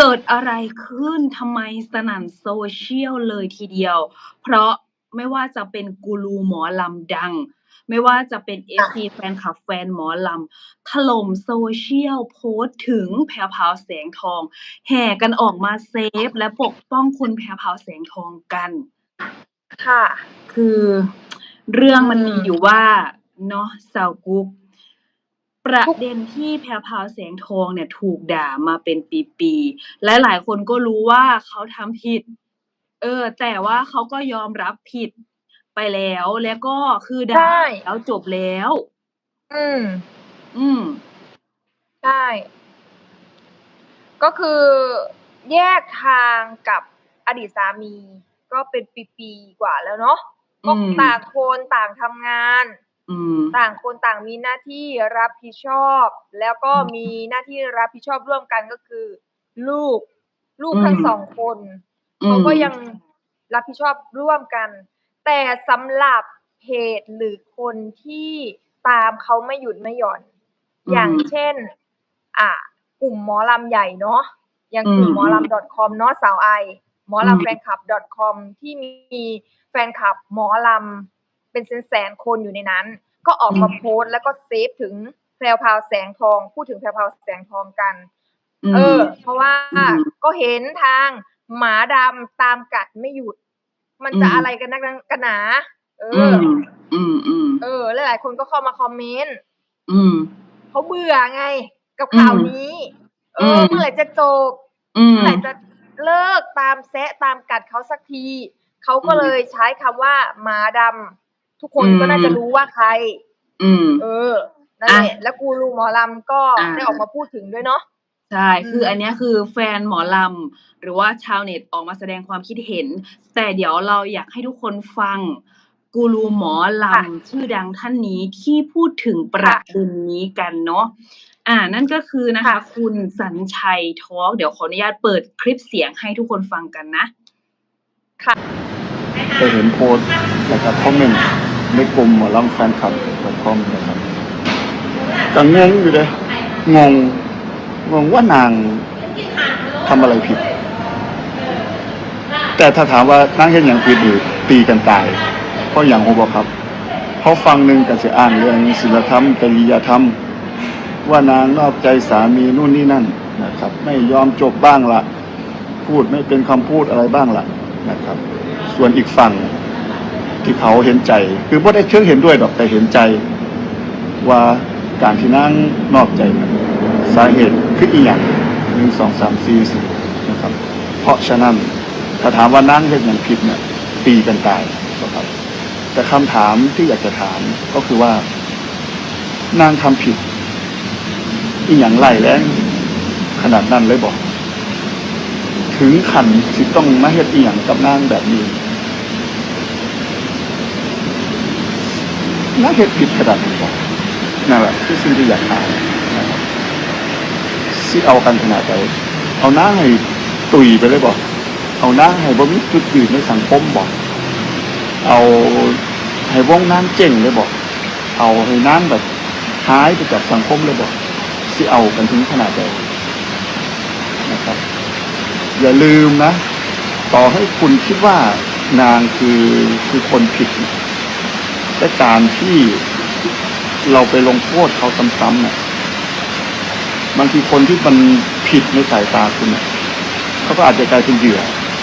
เกิดอะไรขึ้นทำไมสนั่นโซเชียลเลยทีเดียว เพราะไม่ว่าจะเป็นกูรูหมอลำดัง ไม่ว่าจะเป็นค่ะ FC แฟนคลับแฟนหมอลำถล่มโซเชียลโพสต์ถึงแพรวพราวแสงทอง แห่กันออกมาเซฟ และปกป้องคุณแพรวพราวแสงทองกัน ค่ะ คือเรื่องมันอืมมีอยู่ว่าเนาะสาวกุ๊ก ประทุกเด็นที่แพรวพราวแสงทองเนี่ยถูกด่ามาเป็นปีๆและหลายคนก็รู้ว่าเขาทำผิด เออ แต่ว่าเขาก็ยอมรับผิดไปแล้วแล้วก็คือด่าใช่ แล้วจบแล้ว อืม อืม ใช่ ก็คือแยกทางกับอดีตสามี ก็เป็นปีๆกว่าแล้วเนาะก็อืม ต่างคนต่างทำงานอืม ต่างคนต่างมีหน้าที่รับผิดชอบ แล้วก็อืมมีหน้าที่รับผิดชอบร่วมกันก็คือ ลูก ลูกอืมทั้งสองคนอืเขามก็ยังรับผิดชอบร่วมกัน แต่สำหรับเพจหรือคนที่ตามเขาไม่หยุดไม่หย่อนอืมอย่างเช่น อะกลุ่มหมอลำใหญ่เนาะอย่างกลุ่มอืมหมอลำ .com เนาะสาวไอหมออืมลำแฟนคลับ .com ที่มีแฟนคลับหมอลำ เป็นแสนๆคนอยู่ในนั้น ก็ออกมาโพสต์แล้วก็เซฟถึงแพรวพราวแสงทอง พูดถึงแพรวพราวแสงทองกันอืมเออ เพราะว่าอืมก็เห็นทางหมาดำตามกัดไม่หยุด มันจะอืมอะไรกันนักกันหนา เออือมอืมอืมเออหลายๆคนก็เข้ามาคอมเมนต์อืมเขาเบื่อไง กับข่าวอืมนี้ เออือมเมื่อไหร่จะจบอืมเมื่อไหร่จะเลิกตามแซะตามกัดเขาสักที เขาก็อืมเลยใช้คำว่าหมาดำ ทุกคนอืมก็น่าจะรู้ว่าใคร อืม เออนั่นแหละอะแล้วกูรูหมอลำก็อะได้ออกมาพูดถึงด้วยเนาะใช่อืมคืออันเนี้ยคือแฟนหมอลำ หรือว่าชาวเน็ตออกมาแสดงความคิดเห็น แต่เดี๋ยวเราอยากให้ทุกคนฟังกูรูหมอลำชื่อดังท่านนี้ที่พูดถึงประเด็นนี้กันเนาะ อ่า นั่นก็คือนะคะค่ะคุณสัญชัยทอล์กเดี๋ยวขออนุญาตเปิดคลิปเสียงให้ทุกคนฟังกันนะไปเห็นโพสต์นะครับคอมเมนต์ ในกลุ่มหมอลำแฟนคลับคอมนะครับก็งงอยู่เลยงงงงว่านางทำอะไรผิด แต่ถ้าถามว่านางเห็นอย่างผิดหรือตีกันตาย เพราะอย่างโอบอกครับ เพราะฟังหนึ่งก็จะอ่านเรื่องศีลธรรมจริยธรรม ว่านางนอกใจสามีนู่นนี่นั่นนะครับ ไม่ยอมจบบ้างละพูดไม่เป็นคำพูดอะไรบ้างละนะครับ ส่วนอีกฝั่ง ที่เขาเห็นใจ คือไม่ได้เชิงเห็นด้วยหรอกแต่เห็นใจ ว่าการที่นั่งนอกใจนั้นสาเหตุคืออีกอย่างหนึ่งสองสามสี่สินะครับ เพราะฉะนั้นถ้าถามว่านั่งเห็นอย่างผิดเนี่ยตีกันตายนะครับ แต่คำถามที่อยากจะถามก็คือว่านางทำผิด อีกอย่างไรแรงขนาดนั้นเลยบอก ถึงขันที่ต้องมาเฮ็ดอีหยังกับนางแบบนี้ นาเฮ็ดผิดขนาดนี้บอกนั่นแหละคือสิ่งที่อยากถามสิเอากันขนาดไหนเอาน้าให้ตุยไปเลยบอกเอาน้าให้บ่มีจุดยืนในสังคมบอกเอาให้วงนางเจ๋งเลยบอกเอาให้นางแบบหายไปจากสังคมเลยบอกสิเอากันถึงขนาดไหนนะครับ อย่าลืมนะ ต่อให้คุณคิดว่านางคือคือคนผิด แต่การที่เราไปลงโทษเขาซ้ำๆเนี่ยบางทีคนที่มันผิดในสายตาคุณเนี่ยเขาก็อาจจะกลายเป็นเหยื่อ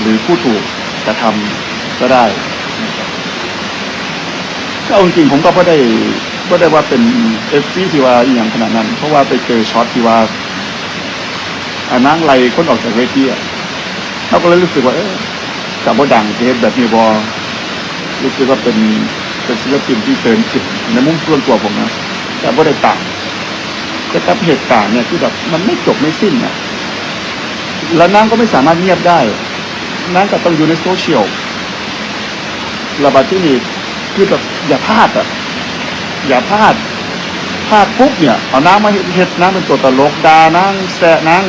หรือผู้ถูกกระทำก็ได้ก็เอาจริงผมก็ไม่ได้ก็ได้ว่าเป็นเอฟซีที่ว่าอย่างขนาดนั้น เพราะว่าไปเจอช็อตที่ว่าอานั่งไล่คนออกจากเวทีอะเราก็เลยรู้สึกว่า เออกับว่าดังเทสแบบนี้บอรู้สึกว่าเป็น เป็นศิลปินที่เสริมจิตในมุมส่วนตัวผมนะแต่ว่าได้ต่างแต่กับเหตุการณ์เนี่ยที่แบบมันไม่จบไม่สิ้นอะแล้วนางก็ไม่สามารถเงียบได้นางก็ต้องอยู่ในโซเชียลระบาดที่นี่คือแบบอย่าพลาดอะ อย่าพลาดพลาดปุ๊บเนี่ยเอานางมาเฮ็ดนางเป็นตัวตลกดานางแสะนาง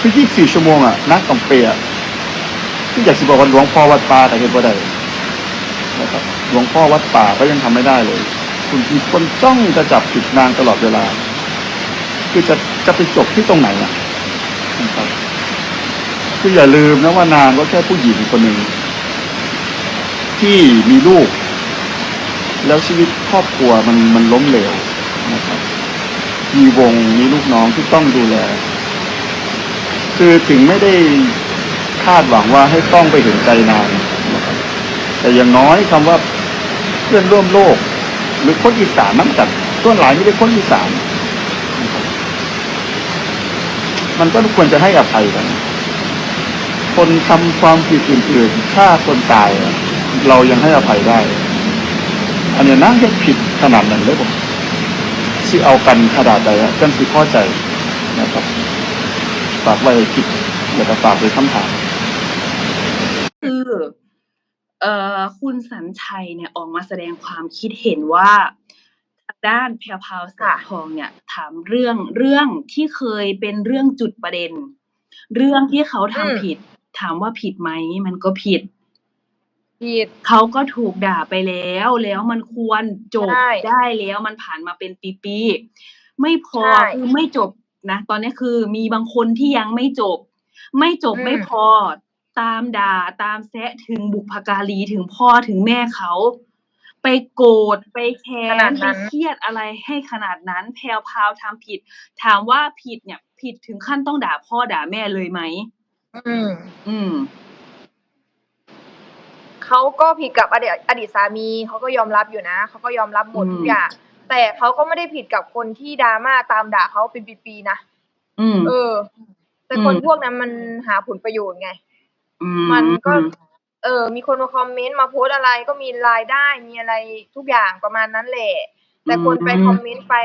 คือ24ชั่วโมงอะนางต้องเปียที่อยากสิบอกว่าหลวงพ่อวัดป่าแต่เห็นบ่ได้นะครับ หลวงพ่อวัดป่าก็ยังทำไม่ได้เลย คุณมีคนจ้องจะจับผิดนางตลอดเวลา คือจะจะไปจบที่ตรงไหนอะนะครับคืออย่าลืมนะว่านางก็แค่ผู้หญิงคนหนึ่งที่มีลูก แล้วชีวิตครอบครัวมันมันล้มเหลวนะครับ มีวงมีลูกน้องที่ต้องดูแล คือถึงไม่ได้คาดหวังว่าให้ต้องไปเห็นใจนางนะแต่อย่างน้อยคำว่า พื่อนร่วมโลก หรือคนอีสานนั่งจัดต้นหลายไม่ได้คนอีสาน มันก็ควรจะให้อภัยกัน คนทำความผิดอื่นๆฆ่าคนตาย เรายังให้อภัยได้ อันนี้นั่งให้ผิดขนาดนั้นเลยผมสิเอากันขนาดใดกันสิพอใจนะครับฝากไว้คิดแล้วก็ฝากไว้คำถาม คือ เอ่อคุณสัญชัยเนี่ยออกมาแสดงความคิดเห็นว่าทางด้านแพรวพราวแสงทองเนี่ย ถามเรื่องเรื่องที่เคยเป็นเรื่องจุดประเด็น เรื่องที่เขาทำผิด ถามว่าผิดไหมมันก็ผิด ผิด เขาก็ถูกด่าไปแล้วแล้วมันควรจบใช่ได้แล้วมันผ่านมาเป็นปีๆไม่พอใช่คือไม่จบนะ ตอนนี้คือมีบางคนที่ยังไม่จบ ไม่จบอืม ไม่พอ ตามด่าตามแซะถึงบุพการีถึงพ่อถึงแม่เขา ไปโกรธไปแค้ขนานดไปนั้นเครียดอะไรให้ขนาดนั้นแพรวพราวทำผิด ถามว่าผิดเนี่ย ผิดถึงขั้นต้องด่าพ่อด่าแม่เลยไหมอืม อืมเขาก็ผิดกับอดีตอดีตสามีเขาก็ยอมรับอยู่นะเขาก็ยอมรับหมดอืมทุกอย่างแต่เขาก็ไม่ได้ผิดกับคนที่ดราม่าตามด่าเขาเป็นปีๆนะอืมเออ แต่คนอืมพวกนั้นมันหาผลประโยชน์ไง อืมันก็อืเออ มีคนมาคอมเมนต์มาโพสต์อะไรก็มีรายได้มีอะไรทุกอย่างประมาณนั้นแหละแต่คนไปคอมเมนต์ไป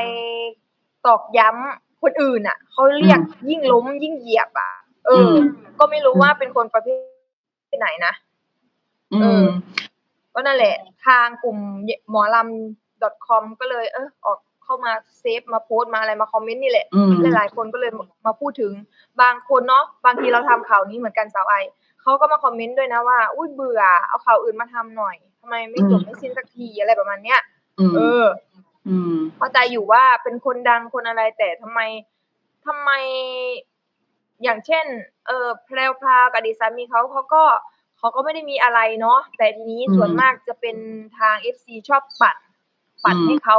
ตอกย้ำคนอื่นอะเขาเรียกยิ่งล้มยิ่งเหยียบอะ เอออม ก็ไม่รู้ว่าเป็นคนประเภทไหนนะ อืเอมอก็นั่นแหละ ทางกลุ่มหมอลำ .com ก็เลย เออออกเข้ามาเซฟ มาโพสต์ มาอะไรมาคอมเมนต์นี่แหละ อืม หลาย ๆ คนก็เลยมาพูดถึงบางคนเนาะ บางทีเราทำข่าวนี้เหมือนกันสาวไอ เขาก็มาคอมเมนต์ด้วยนะว่า อุ้ยเบื่อ เอาข่าวอื่นมาทำหน่อยทำไมไม่จบอืมไม่สิ้นสักทีอะไรประมาณเนี้ยอืมเอออืมเข้าใจอยู่ว่าเป็นคนดังคนอะไรแต่ทำไมทำไม อย่างเช่น เออแพรวพราวกับอดีตสามีเขาเขาก็เขาก็ไม่ได้มีอะไรเนาะแต่ทีนี้อืมส่วนมากจะเป็นทางเอฟซีชอบปัด ปัดอืมให้เขา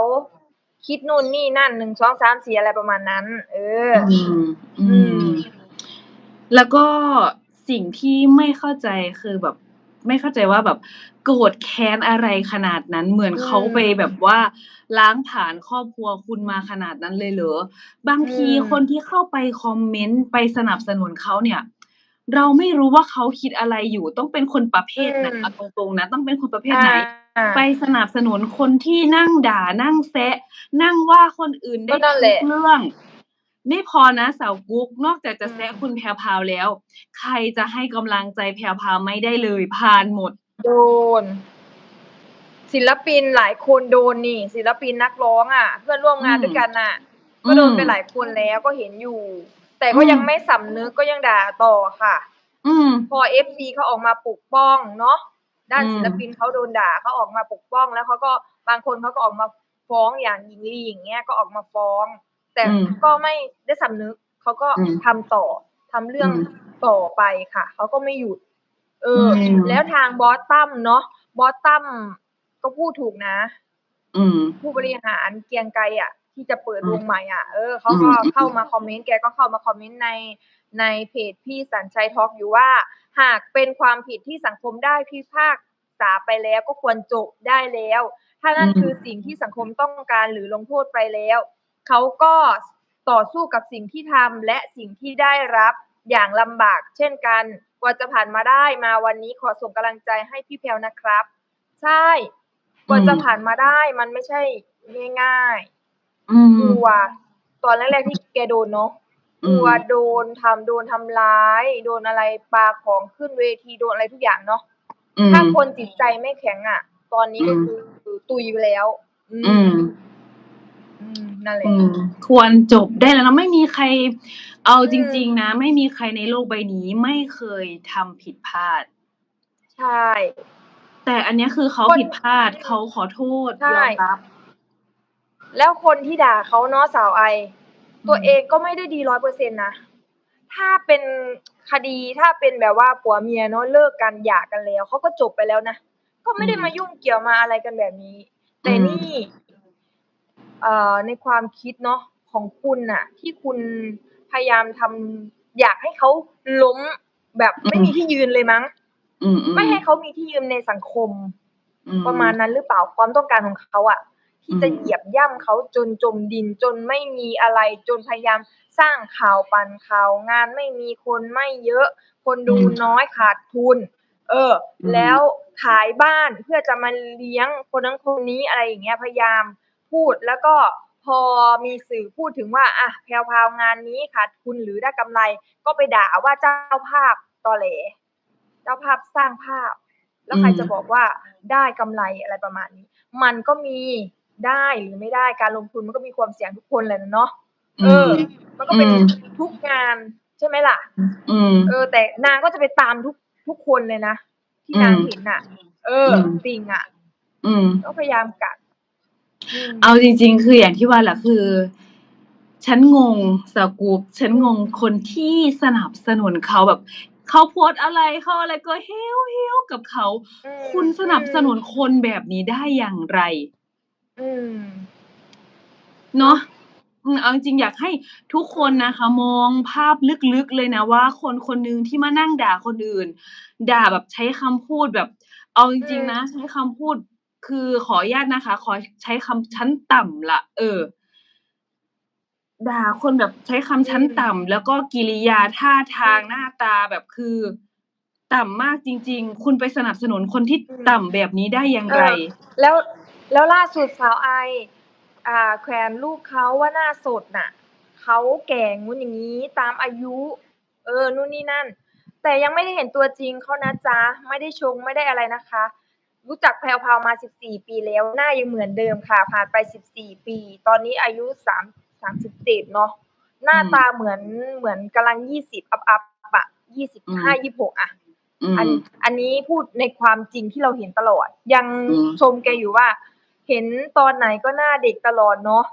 คิดนู่นนี่นั่นหนึ่งสองสามสี่อะไรประมาณนั้น เออ อืมอือืมมแล้วก็ สิ่งที่ไม่เข้าใจคือแบบ ไม่เข้าใจว่าแบบโกรธแค้นอะไรขนาดนั้น เหมือนอืมเขาไปแบบว่า ล้างผ่านครอบครัวคุณมาขนาดนั้นเลยเหรอบางทีอืมคนที่เข้าไปคอมเมนต์ไปสนับสนุนเขาเนี่ย เราไม่รู้ว่าเขาคิดอะไรอยู่ ต้องเป็นคนประเภทไหนเอาตรงๆนะ ต้องเป็นคนประเภทไหนอ่าไปสนับสนุนคนที่นั่งด่านั่งแซะ นั่งว่าคนอื่นได้ก็นั่นแหทุละกเรื่อง ไม่พอนะสาวกุ๊กนอกจากจะแซะอืมคุณแพรวพราวแล้ว ใครจะให้กำลังใจแพรวพราวไม่ได้เลยผ่านหมด โดน ศิลปินหลายคนโดนนี่ ศิลปินนักร้องอะ เพื่อนร่วมงานอืมด้วยกันน่ะ ก็โดนไปหลายคนแล้วก็เห็นอยู่ แต่ก็อืมยังไม่สำนึกก็ยังด่าต่อค่ะ อืมพอเอฟซีเขาออกมาปกป้องเนาะด้านอืมศิลปินเขาโดนด่าเขาออกมาปกป้องแล้วเขาก็บางคนเขาก็ออกมาฟ้องอย่างหญิงลีอย่างเงี้ยก็ออกมาฟ้อง แต่อืมก็ไม่ได้สำนึกเขาก็อืมทำต่อทำเรื่องอืมต่อไปค่ะเขาก็ไม่หยุด เอออมแล้วทางบอสตั้มเนาะบอสตั้มก็พูดถูกนะ อืมผู้บริหารเกรียงไกรอะ ที่จะเปิดอืมวงใหม่อะเออเขาก็อืมเข้ามาคอมเมนต์แกก็เข้ามาคอมเมนต์ในในเพจพี่สัญชัยทอล์กอยู่ว่า หากเป็นความผิดที่สังคมได้พิพากษาไปแล้วก็ควรจบได้แล้ว ถ้านั่นคือสิ่งที่สังคมต้องการหรือลงโทษไปแล้ว เขาก็ต่อสู้กับสิ่งที่ทำและสิ่งที่ได้รับอย่างลำบากเช่นกัน กว่าจะผ่านมาได้มาวันนี้ขอส่งกำลังใจให้พี่แพลวนะครับ ใช่ กว่าจะผ่านมาได้มันไม่ใช่ง่ายอืมๆกลัวตอนแรกๆที่แกโดนเนาะกลัวโดนทำโดนทำร้าย โดนอะไรปาของขึ้นเวทีโดนอะไรทุกอย่างเนาะอืมถ้าคนจิตใจไม่แข็งอะ ตอนนี้ก็อืมคือคือตุยไปแล้ว อือืมอืม นั่นแหละอืมควรจบได้แล้วนะไม่มีใคร เอาอืมจริง ๆ นะ ไม่มีใครในโลกใบนี้ไม่เคยทำผิดพลาด ใช่ แต่อันเนี้ยคือเขาคนผิดพลาดเขาขอโทษใช่ยอมรับ แล้วคนที่ด่าเขาเนาะสาวไอ ตัวอืมเองก็ไม่ได้ดีร้อยเปอร์เซ็นต์นะถ้าเป็นคดีถ้าเป็นแบบว่าผัวเมียเนาะเลิกกันหย่ากันแล้วเขาก็จบไปแล้วนะก็ไม่ได้อืมมายุ่งเกี่ยวมาอะไรกันแบบนี้ แต่อืมนี่ เอ่อ ในความคิดเนาะของคุณน่ะ ที่คุณพยายามทำ อยากให้เขาล้มแบบไม่มีที่ยืนเลยมั้ง อืมอืมไม่ให้เขามีที่ยืนในสังคม อืมประมาณนั้นหรือเปล่า ความต้องการของเขาอะ ที่จะอืมเหยียบย่ำเขาจนจมดิน จนไม่มีอะไร จนพยายามสร้างข่าวปั่นข่าว งานไม่มี คนไม่เยอะ คนดูน้อย ขาดทุน เอออมแล้วขายบ้านเพื่อจะมาเลี้ยงคนนั้นคนนี้ อะไรอย่างเงี้ย พยายาม พูดแล้วก็พอมีสื่อพูดถึงว่าอะแพรวพราวงานนี้ขาดทุนหรือได้กำไร ก็ไปด่าว่าเจ้าภาพตอแหลเจ้าภาพสร้างภาพ แล้วใครอืมจะบอกว่าได้กำไรอะไรประมาณนี้ มันก็มีได้หรือไม่ได้การลงทุนมันก็มีความเสี่ยงทุกคนแหละเนาะเออ มันก็เป็นอืมทุกงานใช่ไหมล่ะอืมเออ แต่นางก็จะไปตามทุกทุกคนเลยนะที่นางอืมเห็นน่ะ เอออืมจริงอะอืมก็พยายามกัดอืม เอาจริง ๆ คืออย่างที่ว่าแหละคือ ฉันงงสกูปฉันงงคนที่สนับสนุนเขาแบบเขาโพสต์อะไรเขาอะไรก็เฮลเฮลกับเขา อืมคุณสนับสนุนคนแบบนี้ได้อย่างไร อืม เนาะอืมเอาจริงๆอยากให้ทุกคนนะคะ มองภาพลึกๆเลยนะว่า คนคนหนึ่งที่มานั่งด่าคนอื่น ด่าแบบใช้คำพูดแบบ เอาจริงๆนะ ใช้คำพูด คือขออนุญาตนะคะ ขอใช้คำชั้นต่ำละเออ ด่าคนแบบใช้คำชั้นต่ำแล้วก็กิริยาท่าทางหน้าตาแบบคือ ต่ำมากจริง ๆ คุณไปสนับสนุนคนที่ต่ำแบบนี้ได้อย่างไร แล้วแล้วล่าสุดสาวไออ่าแขวนรูปเขาว่าหน้าสดน่ะเขาแก่งุ้นอย่างนี้ตามอายุ เออนู่นนี่นั่น แต่ยังไม่ได้เห็นตัวจริงเขานะจ๊ะไม่ได้ชงไม่ได้อะไรนะคะ รู้จักแพรวพราวมา 14 ปีแล้ว หน้ายังเหมือนเดิมค่ะ ผ่านไป 14 ปี ตอนนี้อายุ 3 37 เนาะ หน้าอืมตาเหมือนเหมือนกำลัง 20 อัพอัพๆอะอืม25 26อะอือันมอันนี้พูดในความจริงที่เราเห็นตลอด ยังอืมชมแกอยู่ว่า เห็นตอนไหนก็หน้าเด็กตลอดเนาะ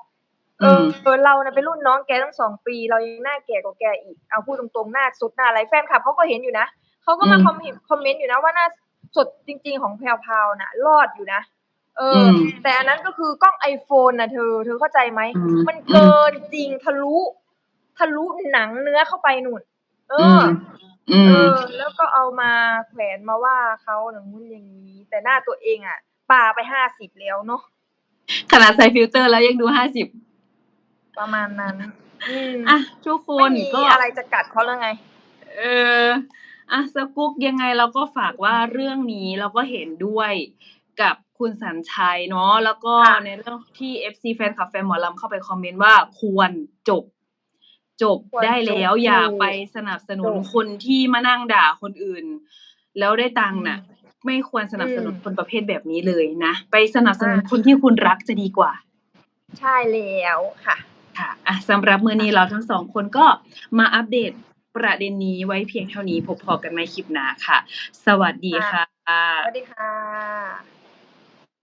เออมเออเรานะเป็นรุ่นน้องแกตั้งสองปี เรายังหน้าแก่กว่าแกอีกเอาพูดตรงๆหน้าสดหน้าอะไรแฟนคลับเขาก็เห็นอยู่นะเขาก็มาอืมคอมเมนต์คอมเมนต์อยู่นะว่าหน้า สดจริง ๆ ของแพรวพราวน่ะรอดอยู่นะ เอออมแต่อันนั้นก็คือกล้องไอโฟนนะเธอ เธอเข้าใจไหมอืมมันเกินจริงทะลุ ทะลุหนังเนื้อเข้าไปหนุนเออออืเอมอแล้วก็เอามาแขวนมาว่าเขาอย่างงู้นอย่างนี้ แต่หน้าตัวเองอะปาไปห้าสิบแล้วเนาะขนาดใส่ฟิลเตอร์แล้วยังดูห้าสิบประมาณนั้นอืมอะทุกคนไม่มีก็อะไรจะกัดเขาแล้วไง เออ อะสกุ๊กยังไงเราก็ฝากว่าเรื่องนี้เราก็เห็นด้วยกับคุณสัญชัยเนาะแล้วก็ค่ะในเรื่องที่ FC แฟนคลับแฟนหมอลำเข้าไปคอมเมนต์ว่าควรจบ จบควรได้แล้วจบอย่าถูกไปสนับสนุนถูกคนที่มานั่งด่าคนอื่น แล้วได้ตังค์น่ะอืมไม่ควรสนับสนุนอืมคนประเภทแบบนี้เลยนะไปสนับสนุนอะคนที่คุณรักจะดีกว่า ใช่แล้วค่ะ ค่ะอะสำหรับมือนี้เราทั้งสองคนก็มาอัปเดต ประเด็นนี้ไว้เพียงเท่านี้พบพอกันในคลิปหน้าค่ะ สวัสดีค่ะ สวัสดีค่ะ